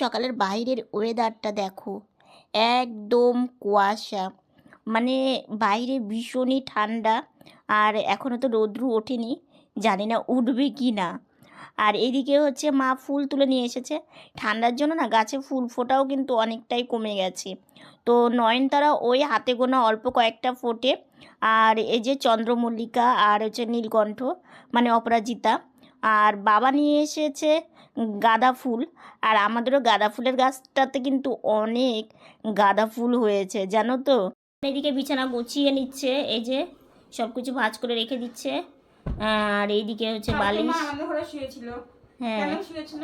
সকালের বাইরের ওয়েদারটা দেখো, একদম কুয়াশা। মানে বাইরে ভীষণই ঠান্ডা, আর এখনও তো রৌদ্র ওঠেনি, জানি না উঠবে কি না। আর এদিকে হচ্ছে মা ফুল তুলে নিয়ে এসেছে, ঠান্ডার জন্য না গাছে ফুল ফোটাও কিন্তু অনেকটাই কমে গেছে। তো নয়নতারা ওই হাতে গোনা অল্প কয়েকটা ফোটে, আর এই যে চন্দ্রমল্লিকা আর হচ্ছে নীলকণ্ঠ মানে অপরাজিতা আর বাবা নিয়ে এসেছে গাঁদা ফুল। আর আমাদেরও গাঁদা ফুলের গাছটাতে কিন্তু অনেক গাঁদা ফুল হয়েছে জানো তো? এদিকে বিছানা গুছিয়ে নিচ্ছে এই যে সব কিছু ভাঁজ করে রেখে দিচ্ছে। আর এইদিকে হচ্ছে কালকে বালিশ। হ্যাঁ।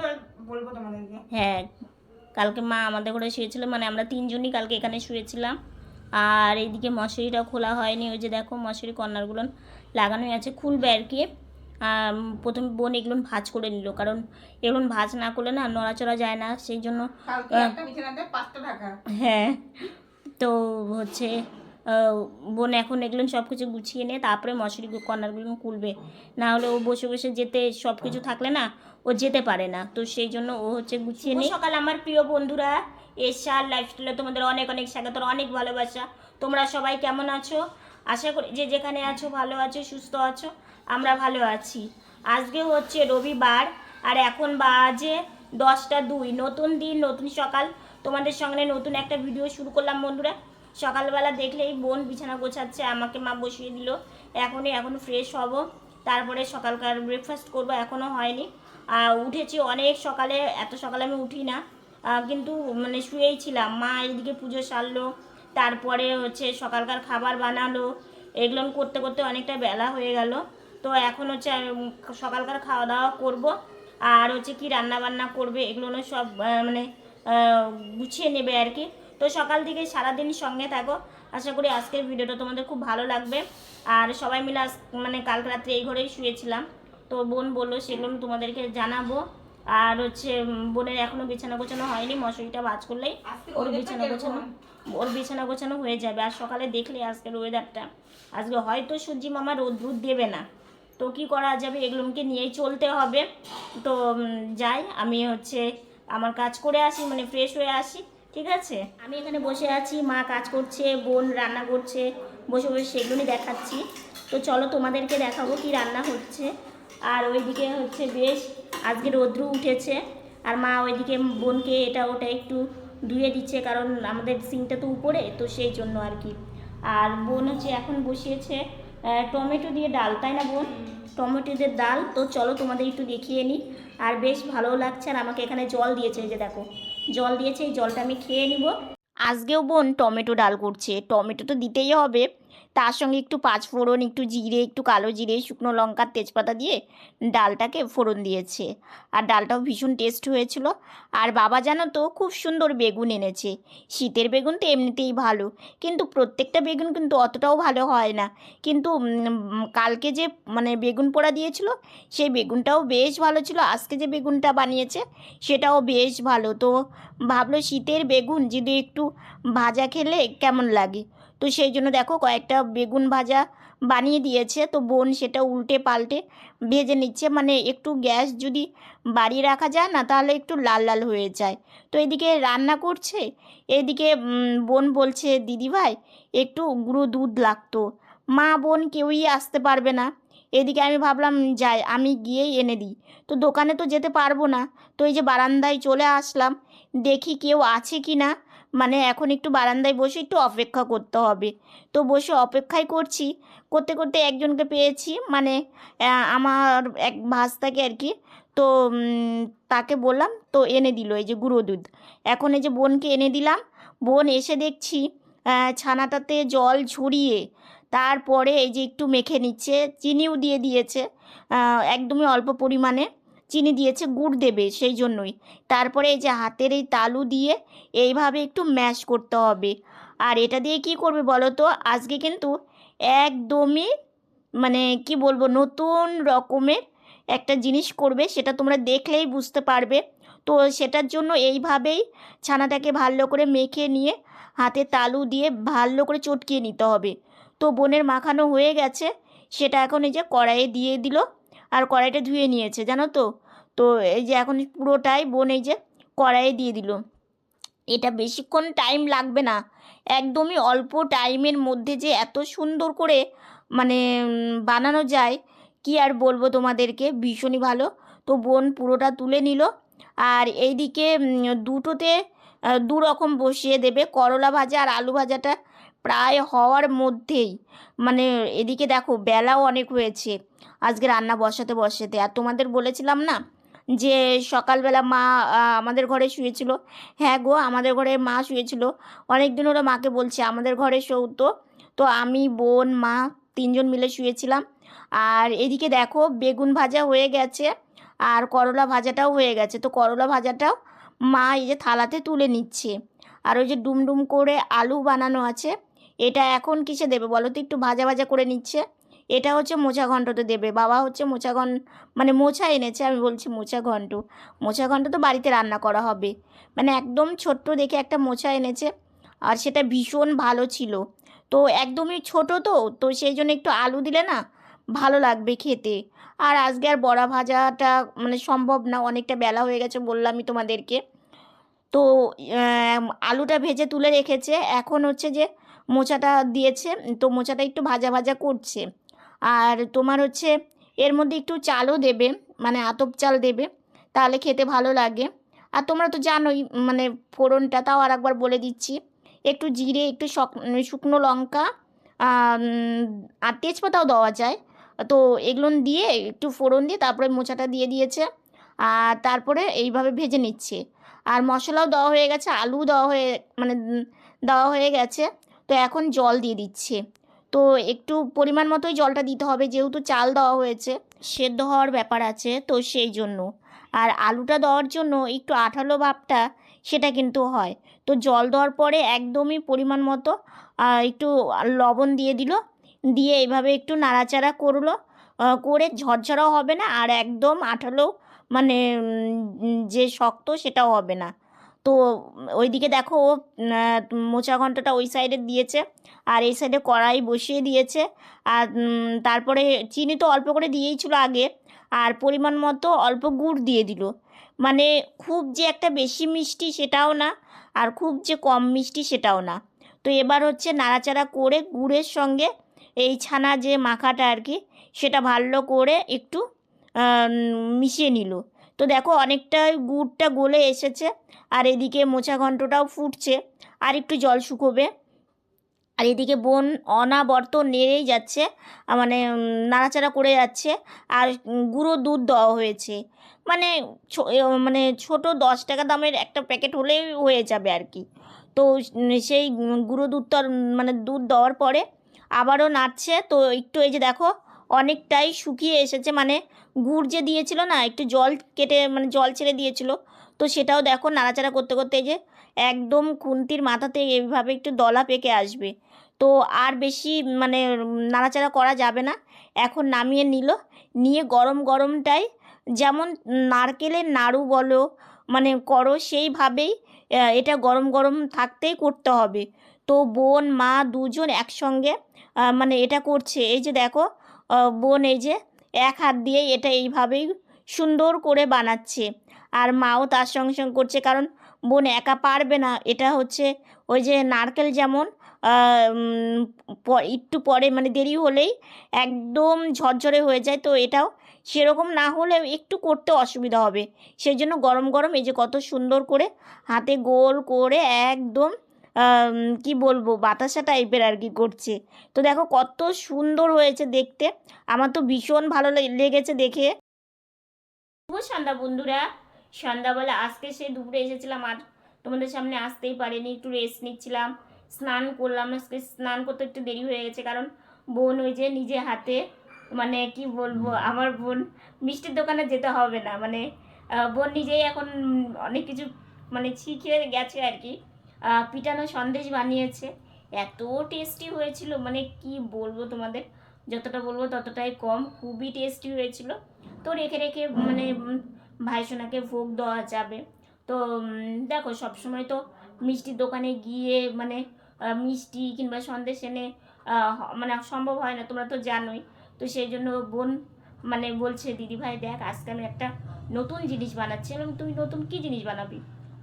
আর বলব তোমাদেরকে? হ্যাঁ কালকে মা আমাদের ঘরে শুয়েছিল মানে আমরা তিনজনই কালকে এখানে শুয়েছিলাম। আর এইদিকে মশারিটা খোলা হয়নি ওই যে দেখো মশারি কর্নারগুলো লাগানোই আছে। খুলবে আর কি। প্রথমে বোন এগুলো ভাজ করে নিল কারণ এগুলো ভাজ না করলে না নড়াচড়া যায় না সেই জন্য হ্যাঁ তো হচ্ছে বোন এখন এগুলো সব কিছু গুছিয়ে নিয়ে তারপরে মশারি কর্নারগুলো খুলবে। না হলে ও বসে বসে যেতে সব কিছু থাকলে না ও যেতে পারে না। তো সেই জন্য ও হচ্ছে গুছিয়ে নিয়ে সকাল আমার প্রিয় বন্ধুরা। এশার লাইফস্টাইলে তোমাদের অনেক অনেক স্বাগত অনেক ভালোবাসা। তোমরা সবাই কেমন আছো? আশা করি যে যেখানে আছো, ভালো আছো, সুস্থ আছো, আমরা ভালো আছি। আজকে হচ্ছে রবিবার, আর এখন বাজে দশটা দুই। নতুন দিন, নতুন সকাল। তোমাদের সঙ্গে নতুন একটা ভিডিও শুরু করলাম বন্ধুরা। সকালবেলা দেখলেই বোন বিছানা গোছাচ্ছে, আমাকে মা বসিয়ে দিল। এখনই, এখন ফ্রেশ হব। তারপরে সকালকার ব্রেকফাস্ট করব এখনও হয়নি। উঠেছি অনেক সকালে, এত সকালে আমি উঠি না। কিন্তু মানে শুয়েই ছিলাম। মা এদিকে পুজো সারলো তারপরে হচ্ছে সকালকার খাবার বানালো। এগুলো করতে করতে অনেকটা বেলা হয়ে গেল। তো এখন হচ্ছে সকালকার খাওয়া দাওয়া করব। আর হচ্ছে কি রান্না বান্না করবে, এগুলো সব মানে গুছিয়ে নেবে আর কি। তো সকাল থেকে সারাদিন সঙ্গে থাকো। আশা করি আজকের ভিডিওটা তোমাদের খুব ভালো লাগবে। আর সবাই মিলে মানে কাল রাত্রে এই ঘরেই শুয়েছিলাম। তো বোন বলল সেগুলো তোমাদেরকে জানাব। আর হচ্ছে বোনের এখনও বিছানা গোছানো হয়নি মশারিটা বাজ করলেই ওর বিছানা গোছানো ওর বিছানা গোছানো হয়ে যাবে। আর সকালে দেখলে আজকের ওয়েদারটা আজকে হয়তো সূর্যি মামা রোদ রোদ দেবে না। তো কি করা যাবে? এগুলোকে নিয়েই চলতে হবে। তো যাই আমি হচ্ছে আমার কাজ করে আসি মানে ফ্রেশ হয়ে আসি ঠিক আছে? আমি এখানে বসে আছি মা কাজ করছে বোন রান্না করছে বসে বসে সেগুলোই দেখাচ্ছি। তো চলো তোমাদেরকে দেখাবো কি রান্না হচ্ছে। আর ওইদিকে হচ্ছে বেশ আজকে রৌদ্র উঠেছে আর মা ওইদিকে বোনকে এটা ওটা একটু ধুয়ে দিচ্ছে কারণ আমাদের সিংটা তো উপরে, তো সেই জন্য আর কি। আর বোন হচ্ছে এখন বসিয়েছে টমেটো দিয়ে ডাল, তাই না বোন? টমেটো দিয়ে ডাল, তো চলো তোমাদের একটু দেখিয়ে নিই আর বেশ ভালো লাগছে আর আমাকে এখানে জল দিয়েছে যে দেখো। জল দিয়েছে, এই জলটা আমি খেয়ে নিব। আজকেও বোন টমেটো ডাল করছে, টমেটো তো দিতেই হবে। তার সঙ্গে একটু পাঁচফোড়ন একটু জিরে, একটু কালো জিরে, শুকনো লঙ্কার তেজপাতা দিয়ে ডালটাকে ফোড়ন দিয়েছে। আর ডালটাও ভীষণ টেস্ট হয়েছিল। আর বাবা জানো তো, খুব সুন্দর বেগুন এনেছে। শীতের বেগুন তো এমনিতেই ভালো, কিন্তু প্রত্যেকটা বেগুন কিন্তু অতটাও ভালো হয় না। কিন্তু কালকে যে মানে বেগুন পোড়া দিয়েছিল, সেই বেগুনটাও বেশ ভালো ছিল। আজকে যে বেগুনটা বানিয়েছে, সেটাও বেশ ভালো। তো ভাবলো শীতের বেগুন যদি একটু ভাজা খেলে কেমন লাগে? তো সেই জন্য দেখো কয়েকটা বেগুন ভাজা বানিয়ে দিয়েছে। তো বোন সেটা উল্টে পাল্টে ভেজে নিচ্ছে। মানে একটু গ্যাস যদি বাড়িয়ে রাখা যায় না, তাহলে একটু লাল লাল হয়ে যায়। তো এদিকে রান্না করছে। এদিকে বোন বলছে, দিদি ভাই, একটু গুঁড়ো দুধ লাগতো। মা, বোন কেউই আসতে পারবে না। এদিকে আমি ভাবলাম, যাই, আমি গিয়েই এনে দিই। তো দোকানে তো যেতে পারব না। তো এই যে বারান্দায় চলে আসলাম। দেখি কেউ আছে কি না মানে এখন একটু বারান্দায় বসে একটু অপেক্ষা করতে হবে। তো বসে অপেক্ষাই করছি। করতে করতে একজনকে পেয়েছি। মানে আমার এক ভাস্তাকে আর কি, তো তাকে বললাম, তো এনে দিল এই যে গুঁড়ো দুধ। এখন এই যে বোনকে এনে দিলাম। বোন এসে দেখছি ছানাটাতে জল ঝরিয়ে তারপরে এই যে একটু মেখে নিচ্ছে, চিনিও দিয়ে দিয়েছে একদমই অল্প পরিমাণে। চিনি দিয়েছে, গুড় দেবে সেই জন্যই। তারপরে এই যে হাতের এই তালু দিয়ে এইভাবে একটু ম্যাশ করতে হবে। আর এটা দিয়ে কি করবে বলো তো? আজকে কিন্তু একদমই মানে কি বলব, নতুন রকমের একটা জিনিস করবে, সেটা তোমরা দেখলেই বুঝতে পারবে। তো সেটার জন্য এইভাবেই ছানাটাকে ভালো করে মেখে নিয়ে হাতে তালু দিয়ে ভালো করে চটকিয়ে নিতে হবে। তো বোনের মাখানো হয়ে গেছে, সেটা এখন এই যে কড়াইয়ে দিয়ে দিল। আর কড়াইটা ধুয়ে নিয়েছে, জানো তো? তো এই যে এখন পুরোটাই বোন এই যে কড়াইয়ে দিয়ে দিল। এটা বেশিক্ষণ টাইম লাগবে না। একদমই অল্প টাইমের মধ্যে যে এত সুন্দর করে মানে বানানো যায়, কি আর বলব তোমাদেরকে? ভীষণই ভালো। তো বোন পুরোটা তুলে নিল আর এইদিকে দুটোতে দু রকম বসিয়ে দেবে। করলা ভাজা আর আলু ভাজাটা প্রায় হওয়ার মধ্যেই মানে এদিকে দেখো বেলাও অনেক হয়েছে, আজকে রান্না বসাতে বসাতে। আর তোমাদের বলেছিলাম না যে সকালবেলা মা আমাদের ঘরে শুয়েছিল? হ্যাঁ গো, আমাদের ঘরে মা শুয়েছিল। অনেক দিন হলো মাকে বলছে, আমাদের ঘরে শৌতো তো আমি, বোন, মা তিনজন মিলে শুয়েছিলাম। আর এদিকে দেখো বেগুন ভাজা হয়ে গেছে, আর করলা ভাজাটাও হয়ে গেছে। তো করলা ভাজাটাও মা এই যে থালাতে তুলে নিচ্ছে। আর ওই যে ডুমডুম করে আলু বানানো আছে এটা এখন কিসে দেবে? বলো তো একটু ভাজা ভাজা করে নিচ্ছে। এটা হচ্ছে মোচা ঘন্টতে দেবে। বাবা হচ্ছে মোচা ঘন মানে মোচা এনেছে, আমি বলছি মোচা ঘন্ট। মোচা ঘন্ট তো বাড়িতে রান্না করা হবে। মানে একদম ছোট্ট দেখে একটা মোচা এনেছে, আর সেটা ভীষণ ভালো ছিল। তো একদমই ছোট তো তো সেই জন্য একটু আলু দিলে না ভালো লাগবে খেতে। আর আজকে আর বড়া ভাজাটা মানে সম্ভব না, অনেকটা বেলা হয়ে গেছে বললামই তোমাদেরকে। তো আলুটা ভেজে তুলে রেখেছে। এখন হচ্ছে যে মোচাটা দিয়েছে, তো মোচাটা একটু ভাজা ভাজা করছে। আর তোমার হচ্ছে এর মধ্যে একটু চালও দেবে মানে আতপ চাল দেবে, তাহলে খেতে ভালো লাগে। আর তোমরা তো জানোই মানে ফোড়নটা তাও আর একবার বলে দিচ্ছি, একটু জিরে, একটু শক- শুকনো লঙ্কা আর তেজপাতাও দেওয়া যায়। তো এগুলো দিয়ে একটু ফোড়ন দিয়ে তারপরে মোচাটা দিয়ে দিয়েছে, আর তারপরে এইভাবে ভেজে নিচ্ছে। আর মশলাও দেওয়া হয়ে গেছে আলু দেওয়া হয়ে মানে দেওয়া হয়ে গেছে। তো এখন জল দিয়ে দিচ্ছে। তো একটু পরিমাণ মতোই জলটা দিতে হবে, যেহেতু চাল দেওয়া হয়েছে, সেদ্ধ হওয়ার ব্যাপার আছে, তো সেই জন্য। আর আলুটা দেওয়ার জন্য একটু আঠালো ভাবটা, সেটা কিন্তু হয়। তো জল দেওয়ার পরে একদমই পরিমাণ মতো একটু লবণ দিয়ে দিল, দিয়ে এইভাবে একটু নাড়াচাড়া করল করে ঝরঝরাও হবে না, আর একদম আঠালো মানে যে শক্ত সেটাও হবে না। তো ওইদিকে দেখো ও মোচা ঘন্টটা ওই সাইডে দিয়েছে আর এই সাইডে কড়াই বসিয়ে দিয়েছে। আর তারপরে চিনি তো অল্প করে দিয়েই ছিল আগে, আর পরিমাণ মতো অল্প গুড় দিয়ে দিল। মানে খুব যে একটা বেশি মিষ্টি সেটাও না, আর খুব যে কম মিষ্টি সেটাও না। তো এবার হচ্ছে নাড়াচাড়া করে গুড়ের সঙ্গে এই ছানা যে মাখাটা আর কি, সেটা ভালো করে একটু মিশিয়ে নিল। তো দেখো অনেকটা গুড়টা গলে এসেছে আর এদিকে মোচা ঘন্টটাও ফুটছে আর একটু জল শুকোবে। আর এদিকে বোন অনাবর্ত নেড়েই যাচ্ছে মানে নাড়াচাড়া করে যাচ্ছে আর গুঁড়ো দুধ দেওয়া হয়েছে। মানে মানে ছোট দশ টাকা দামের একটা প্যাকেট হলেই হয়ে যাবে আর কি। তো সেই গুঁড়ো দুধটা উম, মানে দুধ দেওয়ার পরে আবারও নাড়ছে। তো একটু এই যে দেখো অনেকটাই শুকিয়ে এসেছে মানে গুড় যে দিয়েছিল না, একটু জল কেটে মানে জল ছেড়ে দিয়েছিল। তো সেটাও দেখো নাড়াচাড়া করতে করতে যে একদম খুন্তির মাথাতে এইভাবে একটু দলা পেকে আসবে। তো আর বেশি মানে নাড়াচাড়া করা যাবে না। এখন নামিয়ে নিল, নিয়ে গরম গরমটাই যেমন নারকেলের নাড়ু বলো মানে করো, সেইভাবেই এটা গরম গরম থাকতেই করতে হবে। তো বোন, মা দুজন একসঙ্গে মানে এটা করছে। এই যে দেখো বোন এই যে এক হাত দিয়ে এটা এইভাবেই সুন্দর করে বানাচ্ছে। আর মাও তার সঙ্গে সঙ্গে করছে কারণ বোন একা পারবে না। এটা হচ্ছে ওই যে নারকেল যেমন একটু পরে মানে দেরি হলেই একদম ঝরঝরে হয়ে যায়। তো এটাও সেরকম না হলে একটু করতে অসুবিধা হবে। সেই জন্য গরম গরম এই যে কত সুন্দর করে হাতে গোল করে একদম কি বলব, বাতাসা টাইপের আর কি করছে। তো দেখো কত সুন্দর হয়েছে দেখতে। আমার তো ভীষণ ভালো লেগেছে দেখে। শুভ সন্ধ্যা বন্ধুরা। সন্ধ্যাবেলা আজকে সে দুপুরে এসেছিলাম আর তোমাদের সামনে আসতেই পারিনি, একটু রেস্ট নিচ্ছিলাম। স্নান করলাম, আজকে স্নান করতে একটু দেরি হয়ে গেছে, কারণ বোন ওই যে নিজে হাতে মানে কি বলব, আমার বোন মিষ্টির দোকানে যেতে হবে না। মানে বোন নিজেই এখন অনেক কিছু মানে শিখে গেছে আর কি। পিটানো সন্দেশ বানিয়েছে। এত টেস্টি হয়েছিল মানে কি বলব তোমাদের? যতটা বলব ততটাই কম, খুবই টেস্টি হয়েছিল। তো রেখে রেখে মানে ভাইসোনাকে ভোগ দেওয়া যাবে। তো দেখো সবসময় তো মিষ্টির দোকানে গিয়ে মানে মিষ্টি কিংবা সন্দেশ এনে মানে সম্ভব হয় না, তোমরা তো জানোই। তো সেই জন্য বোন মানে বলছে, দিদি ভাই দেখ আজকে আমি একটা নতুন জিনিস বানাচ্ছি। এবং তুমি নতুন কী জিনিস বানাবি?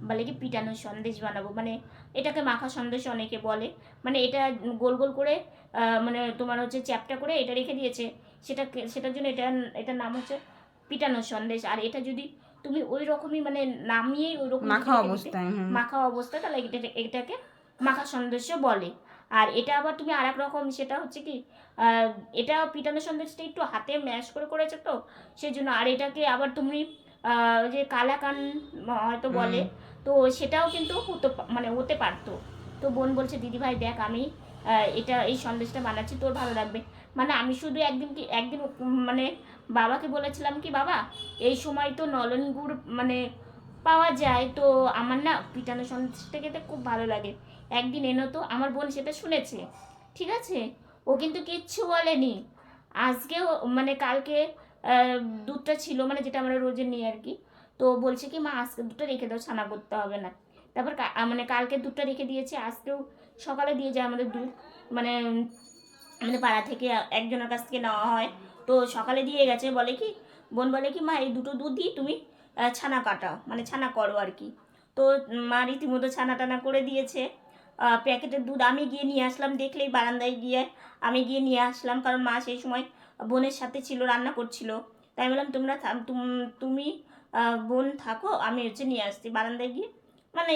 বলে কি পিটানো সন্দেশ বানাবো? মানে এটাকে মাখা সন্দেশ অনেকে বলে। মানে এটা গোল গোল করে মানে তোমার হচ্ছে চ্যাপটা করে এটা রেখে দিয়েছে। সেটা সেটার জন্য এটা এটার নাম হচ্ছে পিটানো সন্দেশ। আর এটা যদি তুমি ওই রকমই মানে নামিয়েই ওই রকম মাখা অবস্থায় মাখা অবস্থা তাহলে এটা এটাকে মাখা সন্দেশ বলে। আর এটা আবার তুমি আর এক রকম সেটা হচ্ছে কি আহ, এটা পিটানো সন্দেশটা একটু হাতে ম্যাশ করে করেছে তো সেই জন্য আর এটাকে আবার তুমি যে কালাকান হয়তো বলে তো সেটাও কিন্তু হতো মানে হতে পারতো। তো বোন বলছে দিদি ভাই দেখ আমি এটা এই সন্দেশটা বানাচ্ছি তোর ভালো লাগবে। মানে আমি শুধু একদিন কি একদিন মানে বাবাকে বলেছিলাম কি বাবা এই সময় তো নলন গুড় মানে পাওয়া যায় তো আমার না পিটানো সন্দেশটা খেতে খুব ভালো লাগে। একদিন এনো তো আমার বোন সেটা শুনেছে। ঠিক আছে? ও কিন্তু কিচ্ছু বলেনি। আজকেও মানে কালকে দুধটা ছিল মানে যেটা আমরা রোজে নিই আর কি। তো বলছে কি, মা, আজকে দুধটা রেখে দাও, ছানা করতে হবে না। তারপর মানে কালকে দুধটা রেখে দিয়েছে, আজকেও সকালে দিয়ে যায় আমাদের দুধ। মানে আমাদের পাড়া থেকে একজনের কাছ থেকে নেওয়া হয়। তো সকালে দিয়ে গেছে, বলে কি, বোন বলে কি, মা, এই দুটো দুধ দিয়ে তুমি ছানা কাটাও মানে ছানা করো আর কি। তো মা রীতিমতো ছানা টানা করে দিয়েছে। প্যাকেটের দুধ আমি গিয়ে নিয়ে আসলাম, দেখলেই বারান্দায় গিয়ে আমি গিয়ে নিয়ে আসলাম, কারণ মা সেই সময় বোনের সাথে ছিল, রান্না করছিল। তাই বললাম, তোমরা তুমি বোন থাকো, আমি হচ্ছে নিয়ে আসছি। বারান্দায় গিয়ে মানে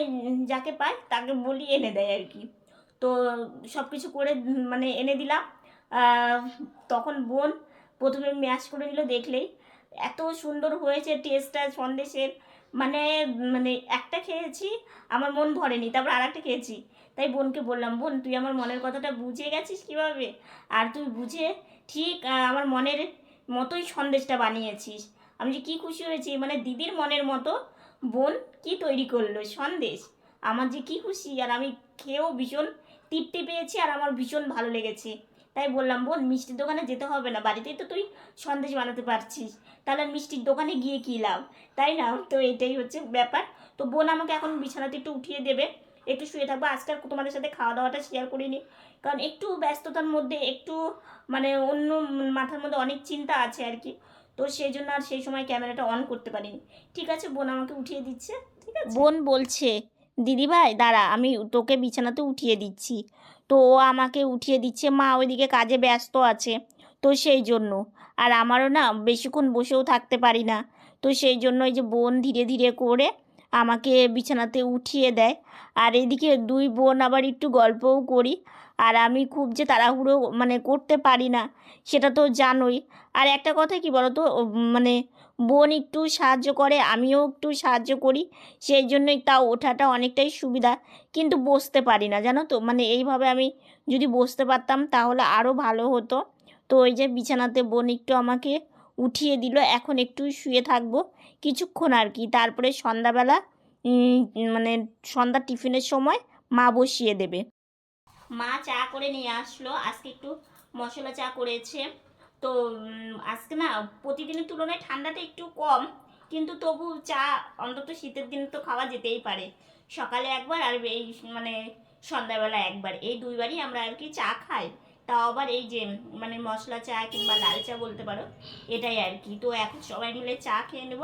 যাকে পাই তাকে বলি, এনে দেয় আর কি। তো সব কিছু করে মানে এনে দিলাম। তখন বোন প্রথমে ম্যাশ করে নিল দেখলেই। এত সুন্দর হয়েছে টেস্টটা সন্দেশের। মানে মানে একটা খেয়েছি, আমার মন ভরেনি, তারপর আর একটা খেয়েছি। তাই বোনকে বললাম, বোন, তুই আমার মনের কথাটা বুঝে গেছিস কীভাবে? আর তুই বুঝে ঠিক আমার মনের মতোই সন্দেশটা বানিয়েছিস। আমি যে কী খুশি হয়েছি মানে দিদির মনের মতো বোন কি তৈরি করল, সন্দেশ? আমার যে কী খুশি, আর আমি খেয়েও ভীষণ তৃপ্তি পেয়েছি, আর আমার ভীষণ ভালো লেগেছে। তাই বললাম, বোন, মিষ্টির দোকানে যেতে হবে না, বাড়িতেই তো তুই সন্দেশ বানাতে পারছিস। তাহলে মিষ্টির দোকানে গিয়ে কী লাভ? তাই না? তো এটাই হচ্ছে ব্যাপার। তো বোন আমাকে এখন বিছানাতে একটু উঠিয়ে দেবে। একটু শুয়ে থাকব। আজকে আর তোমাদের সাথে খাওয়া দাওয়াটা শেয়ার করিনি। কারণ একটু ব্যস্ততার মধ্যে, একটু মানে অন্য মাথার মধ্যে অনেক চিন্তা আছে আর কি। তো সেই জন্য আর সেই সময় ক্যামেরাটা অন করতে পারিনি। ঠিক আছে, বোন আমাকে উঠিয়ে দিচ্ছে। ঠিক আছে? বোন বলছে, দিদি ভাই, দাঁড়া, আমি তোকে বিছানাতে উঠিয়ে দিচ্ছি। তো ও আমাকে উঠিয়ে দিচ্ছে। মা ওইদিকে কাজে ব্যস্ত আছে। তো সেই জন্য। আর আমারও না বেশিক্ষণ বসেও থাকতে পারি না। তো সেই জন্য এই যে বোন ধীরে ধীরে করে আমাকে বিছানাতে উঠিয়ে দেয়। আর এদিকে দুই বোন আবার একটু গল্পও করি। আর আমি খুব যে তাড়াহুড়ো মানে করতে পারি না, সেটা তো জানোই। আর একটা কথা কি বলো তো মানে বোন একটু সাহায্য করে, আমিও একটু সাহায্য করি। সেই জন্যই তাও ওঠাটা অনেকটাই সুবিধা। কিন্তু বসতে পারি না, জানো তো? মানে এইভাবে আমি যদি বসতে পারতাম তাহলে আরও ভালো হতো। তো ওই যে বিছানাতে বোন একটু আমাকে উঠিয়ে দিল, এখন একটু শুয়ে থাকব। কিছুক্ষণ আর কি তারপরে সন্ধ্যাবেলা মানে সন্ধ্যা টিফিনের সময় মা বসিয়ে দেবে। মা চা করে নিয়ে আসলো। আজকে একটু মশলা চা করেছে। তো আজকে না প্রতিদিনের তুলনায় ঠান্ডাটা একটু কম। কিন্তু তবু চা অন্তত শীতের দিনে তো খাওয়া যেতেই পারে। সকালে একবার আর এই মানে সন্ধ্যাবেলা একবার। এই দুইবারই আমরা আর কি চা খাই। তাও আবার এই যে মানে মশলা চা কিংবা লাল চা বলতে পারো, এটাই আর কি। তো এখন সবাই মিলে চা খেয়ে নেব।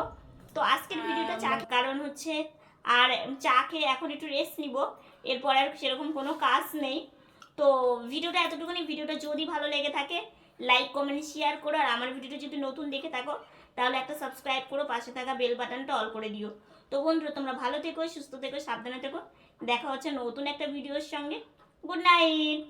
তো আজকের ভিডিওটা চা কারণ হচ্ছে আর চা খেয়ে এখন একটু রেস্ট নিব। এরপর আর সেরকম কোনো কাজ নেই। তো ভিডিওটা এতটুকুনি। ভিডিওটা যদি ভালো লেগে থাকে লাইক কমেন্ট শেয়ার করো। আর আমার ভিডিওটা যদি নতুন দেখে থাকো তাহলে একটা সাবস্ক্রাইব করো। পাশে থাকা বেল বাটনটা অল করে দিও। তো বন্ধুরা তোমরা ভালো থেকো সুস্থ থেকো সাবধানে থেকো। দেখা হচ্ছে নতুন একটা ভিডিওর সঙ্গে। Good night